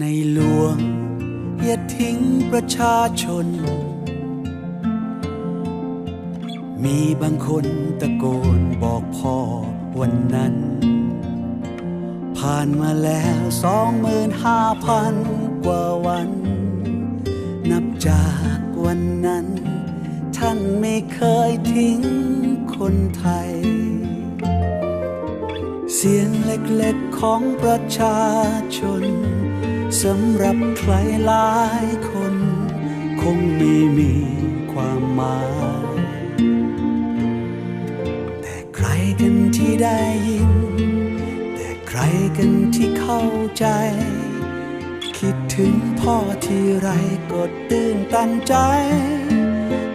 ในหลวงอย่าทิ้งประชาชน มีบางคนตะโกนบอกพ่อวันนั้น ผ่านมาแล้วสองหมื่นห้าพันกว่าวัน นับจากวันนั้น ท่านไม่เคยทิ้งคนไทย เสียงเล็กๆของประชาชนสำหรับใครหลายคน คงไม่มีความหมายแต่ใครกันที่ได้ยิน แต่ใครกันที่เข้าใจ คิดถึงพ่อที่ไรก็ตื่นตันใจ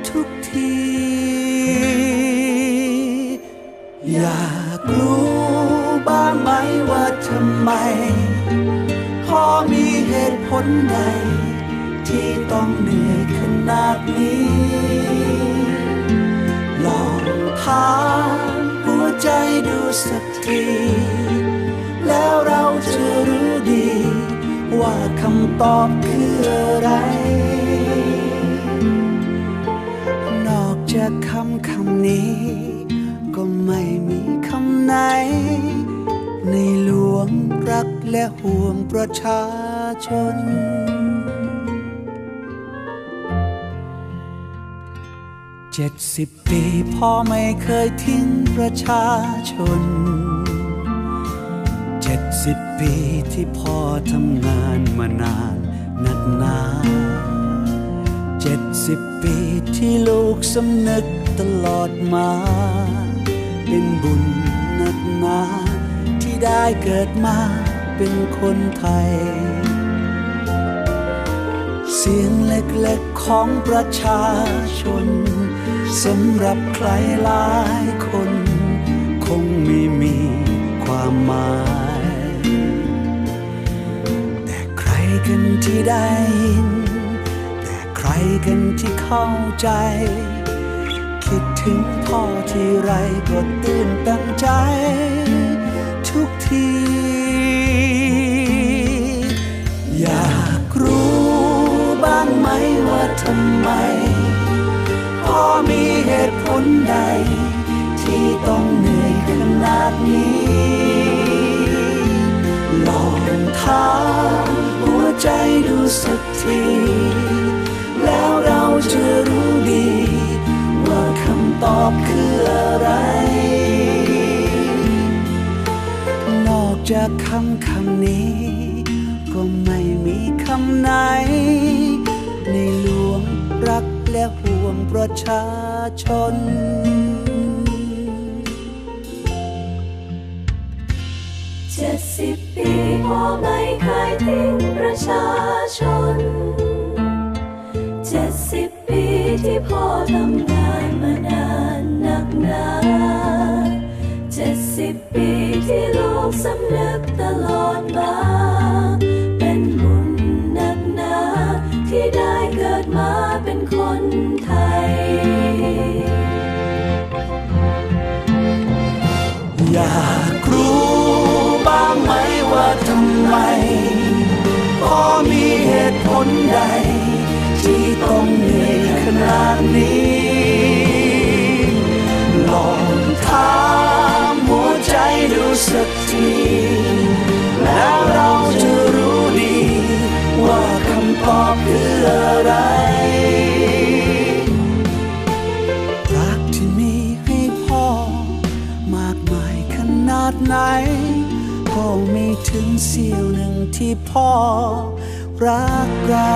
ทุกที อยากรู้ ทำไม พอมีเหตุผลใด ที่ต้องเหนื่อยขนาดนี้ ลองถามหัวใจดูสักที แล้วเราจะรู้ดี ว่าคำตอบคืออะไร นอกจากคำคำนี้ ก็ไม่มีคำไหน ในหลวงรักและห่วงประชาชน เจ็ดสิบปีพ่อไม่เคยทิ้งประชาชน เจ็ดสิบปีที่พ่อทำงานมานานนักหนาเจ็ดสิบปีที่ลูกสำนึกตลอดมา เป็นบุญนักหนา ได้เกิดมาเป็นคนไทย เสียงเล็กๆของประชาชนสำหรับใครหลายคน คงไม่มีความหมาย แต่ใครกันที่ได้ยิน แต่ใครกันที่เข้าใจ คิดถึงพ่อที่ไรก็ตื่นตันใจ ที อยากรู้บ้างไหมว่าทำไมพ่อมีเหตุผลใด ที่ต้องเหนื่อยขนาดนี้ ลองถามหัวใจดูสักที แล้วเราจะรู้ดี ว่าคำตอบคือ จากคำคำนี้ ก็ไม่มีคำไหน ในหลวงรักและห่วงประชาชน เจ็ดสิบปีพ่อไม่เคยทิ้งประชาชน เจ็ดสิบปีที่พ่อทำงานมานาน สำนึกตลอดมา เป็นบุญนักหนา ที่ได้เกิดมาเป็นคนไทย อยากรู้บ้างไหมว่าทำไมพ่อมีเหตุผลใด ที่ต้องเหนื่อยขนาดนี้ สักที แล้วเราจะรู้ดี ว่าคำตอบคืออะไร รักที่มีให้พ่อ มากมายขนาดไหน ก็ไม่ถึงเสี้ยวหนึ่งที่พ่อรักเรา